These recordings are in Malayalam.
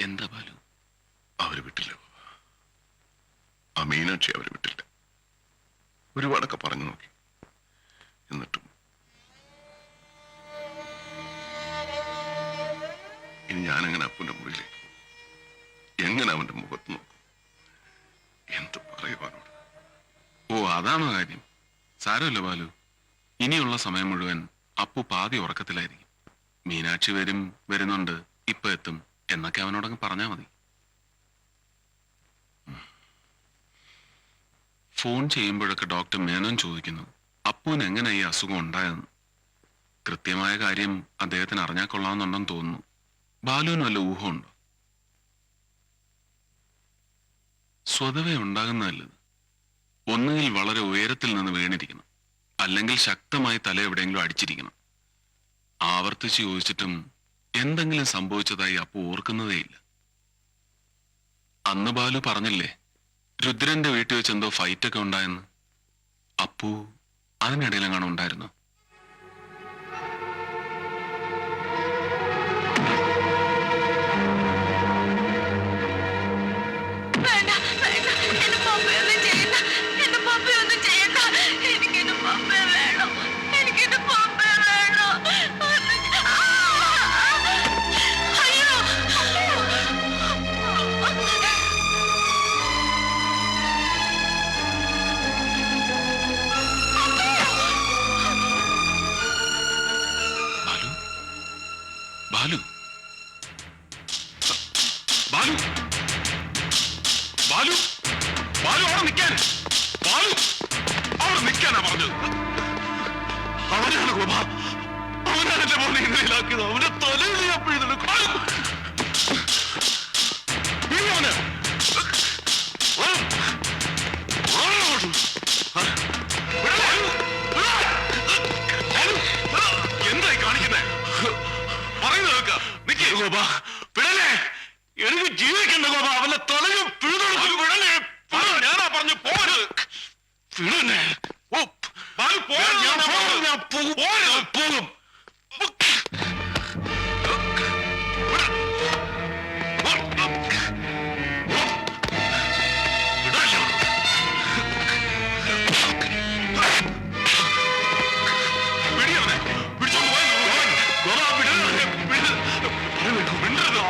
എന്താ ബാലു? അവർ വിട്ടില്ല ആ മീനാക്ഷി അവർ വിട്ടില്ല. ഒരുപാടൊക്കെ പറഞ്ഞു നോക്കി. എന്നിട്ടും. ഇനി ഞാനെങ്ങനെ അപ്പന്റെ മുറിയിലേക്ക് എങ്ങനെ അവന്റെ മുഖത്ത് നോക്കും? എന്ത് പറയുവാനോട്? ഓ അതാണോ കാര്യം. സാരമല്ല ബാലു. ഇനിയുള്ള സമയം മുഴുവൻ അപ്പു പാതി ഉറക്കത്തിലായിരിക്കും. മീനാക്ഷി വരും വരുന്നുണ്ട് ഇപ്പൊ എത്തും. എന്നൊക്കെ അവനോടങ്ങ് പറഞ്ഞാൽ മതി. ഫോൺ ചെയ്യുമ്പോഴൊക്കെ ഡോക്ടർ മേനോൻ ചോദിക്കുന്നു അപ്പുവിന് എങ്ങനെ ഈ അസുഖം ഉണ്ടായെന്ന്? കൃത്യമായ കാര്യം അദ്ദേഹത്തിന് അറിഞ്ഞാൽ കൊള്ളാമെന്നുണ്ടെന്ന് തോന്നുന്നു. ബാലുവിന് വല്ല ഊഹമുണ്ടോ? സ്വതവേ ഉണ്ടാകുന്നതല്ല ഒന്നുകിൽ വളരെ ഉയരത്തിൽ നിന്ന് വീണിരിക്കണം അല്ലെങ്കിൽ ശക്തമായി തല എവിടെയെങ്കിലും അടിച്ചിരിക്കണം. ആവർത്തിച്ച് ചോദിച്ചിട്ടും എന്തെങ്കിലും സംഭവിച്ചതായി അപ്പു ഓർക്കുന്നതേയില്ല അന്ന് ബാലു പറഞ്ഞില്ലേ രുദ്രന്റെ വീട്ടിൽ വെച്ച് എന്തോ ഫൈറ്റൊക്കെ ഉണ്ടായെന്ന്. അപ്പു അതിനിടയിലെങ്ങാണ് ഉണ്ടായിരുന്നു?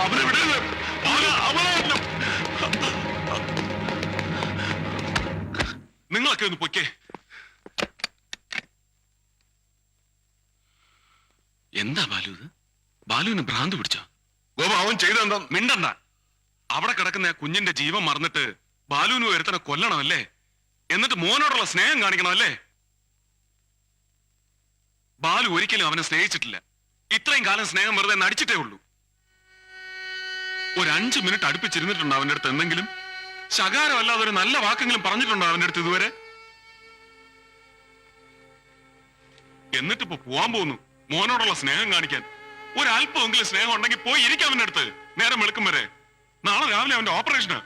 അവനെ വിടരുത് അവനെ അവനെ നിങ്ങളൊക്കെ ഒന്ന് പൊയ്ക്കേ എന്താ ബാലു ഇത്? ബാലുവിന് ഭ്രാന്ത് പിടിച്ചോ? ഗോപ അവൻ ചെയ്തെന്താ? മിണ്ടണ്ട. അവിടെ കിടക്കുന്ന ആ കുഞ്ഞിന്റെ ജീവൻ മറന്നിട്ട് ബാലുവിന് ഒരുത്തനെ കൊല്ലണമല്ലേ? എന്നിട്ട് മോനോടുള്ള സ്നേഹം കാണിക്കണമല്ലേ? ബാലു ഒരിക്കലും അവനെ സ്നേഹിച്ചിട്ടില്ല. ഇത്രയും കാലം സ്നേഹം വെറുതെ നടിച്ചിട്ടേ ഉള്ളൂ. ഒരു അഞ്ചു മിനിറ്റ് അടുപ്പിച്ചിരുന്നിട്ടുണ്ടോ അവന്റെ അടുത്ത് എന്തെങ്കിലും? ശകാരമല്ലാതെ ഒരു നല്ല വാക്കെങ്കിലും പറഞ്ഞിട്ടുണ്ടോ അവന്റെ അടുത്ത് ഇതുവരെ? എന്നിട്ടിപ്പോ പോവാൻ പോകുന്നു. മോനോടുള്ള സ്നേഹം കാണിക്കാൻ. ഒരല്പമെങ്കിലും സ്നേഹം ഉണ്ടെങ്കിൽ പോയി ഇരിക്കാം അവന്റെ അടുത്ത്. നേരം വെളുക്കും വരെ. നാളെ രാവിലെ അവന്റെ ഓപ്പറേഷന്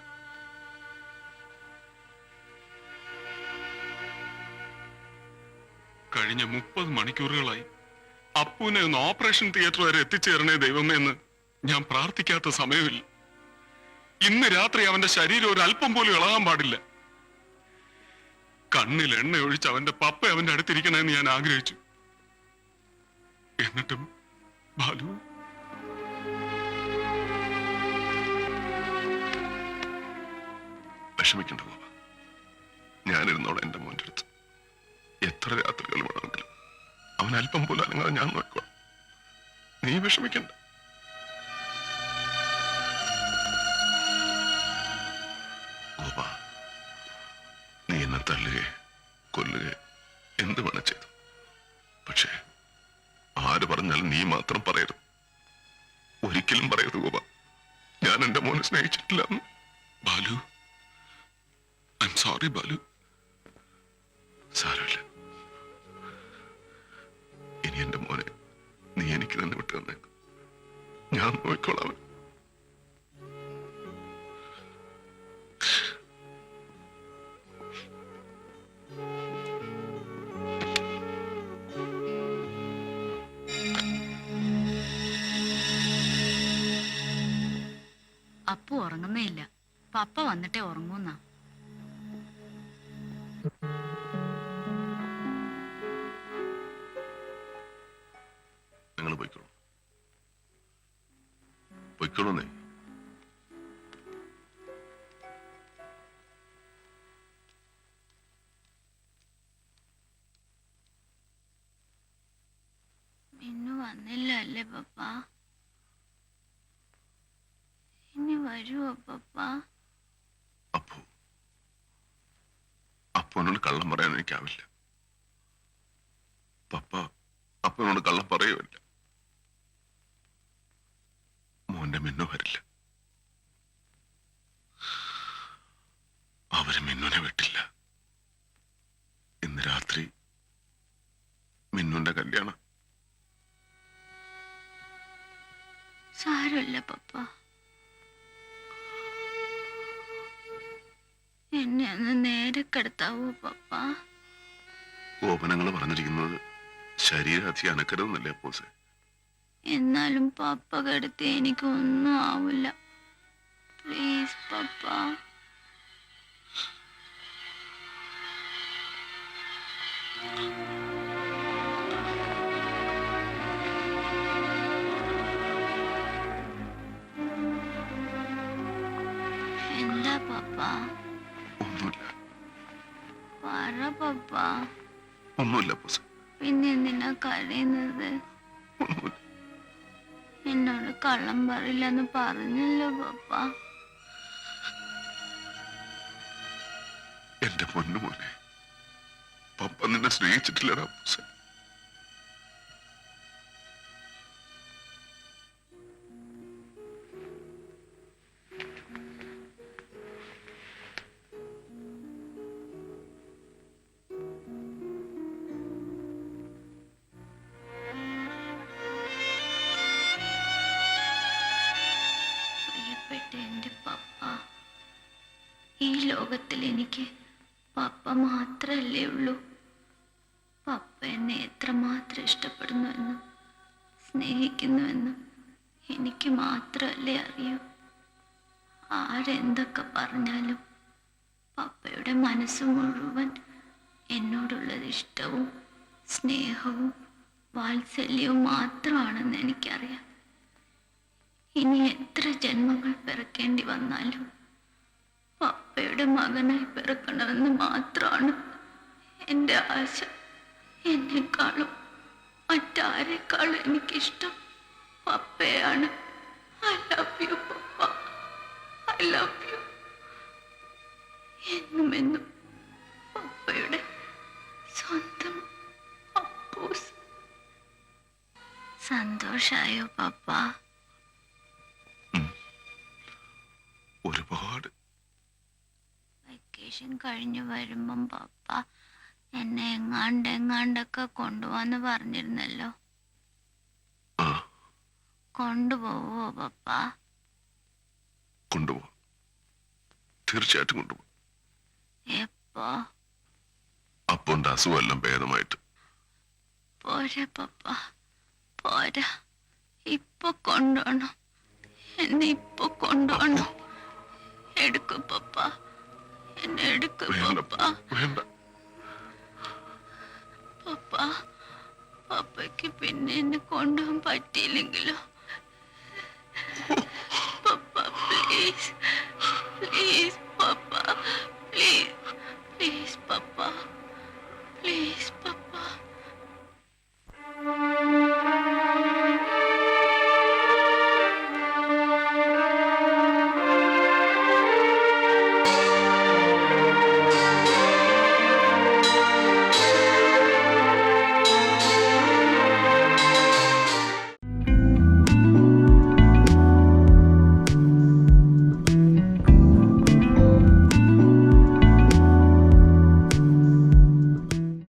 കഴിഞ്ഞ മുപ്പത് മണിക്കൂറുകളായി അപ്പുവിനെ ഒന്ന് ഓപ്പറേഷൻ തിയേറ്റർ വരെ എത്തിച്ചേരണേ ദൈവമേ എന്ന് ഞാൻ പ്രാർത്ഥിക്കാത്ത സമയമില്ല. ഇന്ന് രാത്രി അവന്റെ ശരീരം ഒരു അല്പം പോലും ഇളകാൻ പാടില്ല. കണ്ണിൽ എണ്ണ ഒഴിച്ച് അവന്റെ പപ്പ അവന്റെ അടുത്തിരിക്കണമെന്ന് ഞാൻ ആഗ്രഹിച്ചു. എന്നിട്ടും ബാലു? വിഷമിക്കണ്ട ബാബ. ഞാനിരുന്നോളാം എന്റെ മോന്റെ അടുത്ത്. എത്ര രാത്രികൾ വേണമെങ്കിലും. അവൻ അല്പം പോലും അനങ്ങാതെ ഞാൻ നോക്കുക നീ വിഷമിക്കണ്ട. ഞാൻ എന്റെ മോനെ സ്നേഹിച്ചിട്ടില്ല Balu I am sorry Balu. സാരമില്ല. ഇനി എന്റെ മോനെ നീ എനിക്ക് തന്നെ വിട്ടു തന്നേക്കും. ഞാൻ നോക്കിക്കോളാം അപ്പു ഉറങ്ങുന്നേ ഇല്ല. പപ്പ വന്നിട്ടേ ഉറങ്ങൂന്നാ. നിങ്ങൾ പോയിക്കോളൂ. പോയിക്കോളൂന്നേ. മിന്നു വന്നില്ല അല്ലേ പപ്പ. ഇനി വരുവോ പപ്പ? അപ്പു. അപ്പനോട് കള്ളം പറയാൻ എനിക്കാവില്ല. പപ്പ അപ്പനോട് കള്ളം പറയുമില്ല മോന്റെ മിന്നു വരില്ല. അവർ മിന്നുനെ വിട്ടില്ല. ഇന്ന് രാത്രി മിന്നുന്റെ കല്യാണം. സാരമില്ല പപ്പ. എന്നെ ഒന്ന് നേരെ കിടത്താവോ പപ്പ? ഗോപനങ്ങൾ പറഞ്ഞിരിക്കുന്നത് ശരീരം അധികം അനക്കരുതെന്നല്ലേ അപ്പോസെ? എന്നാലും പപ്പ കിടത്തി എനിക്കൊന്നും ആവില്ല. പ്ലീസ് പപ്പ. പപ്പ ഒന്നുമില്ല അപ്പോസെ പിന്നെ എന്തിനാ കരയുന്നത്? ഒന്നുമില്ല. എന്നോട് കള്ളം പറയില്ലെന്ന് പറഞ്ഞല്ലോ പപ്പ. എന്റെ പൊന്നുമോനെ പപ്പ നിന്നെ സ്നേഹിച്ചിട്ടില്ലടാ ലോകത്തിൽ എനിക്ക് പപ്പ മാത്രമല്ലേ ഉള്ളൂ. പപ്പ എന്നെ എത്രമാത്രം ഇഷ്ടപ്പെടുന്നുവെന്നും സ്നേഹിക്കുന്നുവെന്നും എനിക്ക് മാത്രമല്ലേ അറിയൂ. ആരെന്തൊക്കെ പറഞ്ഞാലും പപ്പയുടെ മനസ്സ് മുഴുവൻ എന്നോടുള്ളത് ഇഷ്ടവും സ്നേഹവും വാത്സല്യവും മാത്രമാണെന്ന് എനിക്കറിയാം. ഇനി എത്ര ജന്മങ്ങൾ പിറക്കേണ്ടി വന്നാലും പപ്പയുടെ മകനായി പിറക്കണമെന്ന് മാത്രമാണ് എന്റെ ആശ. എന്നെക്കാളും മറ്റാരെക്കാളും എനിക്കിഷ്ടം പപ്പയാണ് I love you papa. I love you എന്നും എന്നും പപ്പയുടെ സ്വന്തം അപ്പൂസ്. സന്തോഷായോ പപ്പ? വെക്കേഷൻ കഴിഞ്ഞു വരുമ്പം പപ്പ എന്നെ എങ്ങാണ്ട് എങ്ങാണ്ടൊക്കെ കൊണ്ടുപോവാന്ന് പറഞ്ഞിരുന്നല്ലോ. കൊണ്ടുപോവോ പപ്പ? കൊണ്ടുപോവാം. തീർച്ചയായിട്ടും കൊണ്ടുപോകും എപ്പോ? അപ്പുന്റെ അസുഖമെല്ലാം ഭേദമായിട്ട്. പോരാ പപ്പ പോരാ. ഇപ്പൊ കൊണ്ടുപോണം. എന്നെ ഇപ്പൊ കൊണ്ടുപോണം. എടുക്കും പപ്പ. என்ன எடுக்க பாப்பா வேண்டாம் பாப்பா പാപ്പയ്ക്ക് പിന്നെ എന്നെ കൊണ്ടുപോകാൻ പറ്റിയില്ലെങ്കിലോ പപ്പ പ്ലീസ് പ്ലീസ്